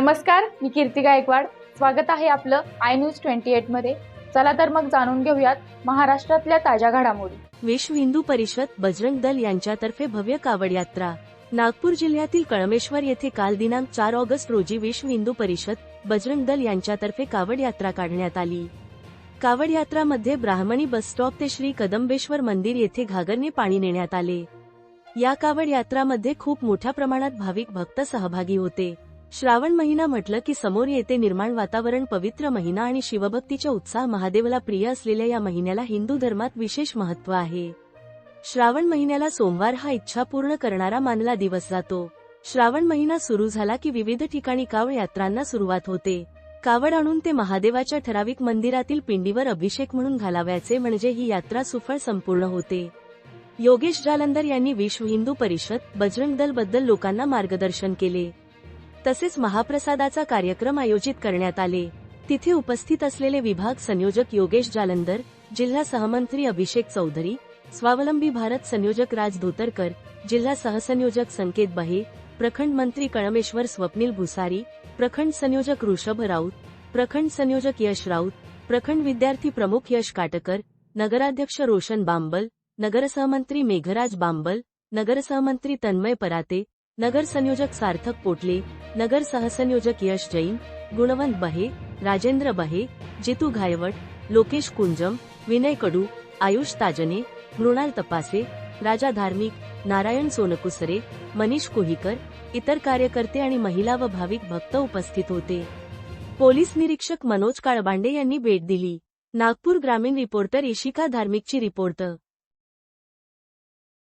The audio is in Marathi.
नमस्कार मी कीर्ती गायकवाड. स्वागत आहे आपलं आय न्यूज ट्वेंटी एटमध्ये. चला तर मग जाणून घेऊयात महाराष्ट्रातल्या ताज्या घडामोडी. विश्व हिंदू परिषद बजरंग दल यांच्यातर्फे भव्य कावड यात्रा. नागपूर जिल्ह्यातील कळमेश्वर येथे काल दिनांक चार ऑगस्ट रोजी विश्व हिंदू परिषद बजरंग दल यांच्यातर्फे कावड यात्रा काढण्यात आली. कावड यात्रामध्ये ब्राह्मणी बस स्टॉप ते श्री कदंबेश्वर मंदिर येथे घागरने पाणी नेण्यात आले. या कावड यात्रामध्ये खूप मोठ्या प्रमाणात भाविक भक्त सहभागी होते. श्रावण महिना म्हटलं की समोर येते निर्माण वातावरण पवित्र महिना आणि शिवभक्तीच्या उत्साह महादेवला प्रिय असलेल्या या महिन्याला हिंदू धर्मात विशेष महत्त्व आहे. श्रावण महिन्याला सोमवार हा इच्छा पूर्ण करणारा मानला दिवस जातो. श्रावण महिना सुरू झाला की विविध ठिकाणी कावड यात्रांना सुरुवात होते. कावड आणून ते महादेवाच्या ठराविक मंदिरातील पिंडीवर अभिषेक म्हणून घालाव्याचे म्हणजे ही यात्रा सुफळ संपूर्ण होते. योगेश जालंधर यांनी विश्व हिंदू परिषद बजरंग दलबद्दल लोकांना मार्गदर्शन केले. तसेच महाप्रसादाचा कार्यक्रम आयोजित करण्यात आले. तिथे उपस्थित असलेले विभाग संयोजक योगेश जालंधर जिल्हा सहमंत्री अभिषेक चौधरी स्वावलंबी भारत संयोजक राज धोतरकर जिल्हा सहसंयोजक संकेत बहे प्रखंड मंत्री कळमेश्वर स्वप्नील भुसारी प्रखंड संयोजक ऋषभ राऊत प्रखंड संयोजक यश राऊत प्रखंड विद्यार्थी प्रमुख यश काटकर नगराध्यक्ष रोशन बांबल नगरसहमंत्री मेघराज बांबल नगरसहमंत्री तन्मय पराते नगर संयोजक सार्थक पोटले नगर सहसंयोजक यश जैन गुणवंत बहे राजेंद्र बहे जितू घायवट लोकेश कुंजम विनय कडू आयुष ताजने मृणाल तपासे राजा धार्मिक नारायण सोनकुसरे मनीष कोहिकर इतर कार्यकर्ते आणि महिला व भाविक भक्त उपस्थित होते. पोलीस निरीक्षक मनोज काळबांडे यांनी भेट दिली. नागपूर ग्रामीण रिपोर्टर इशिका धार्मिकची रिपोर्ट.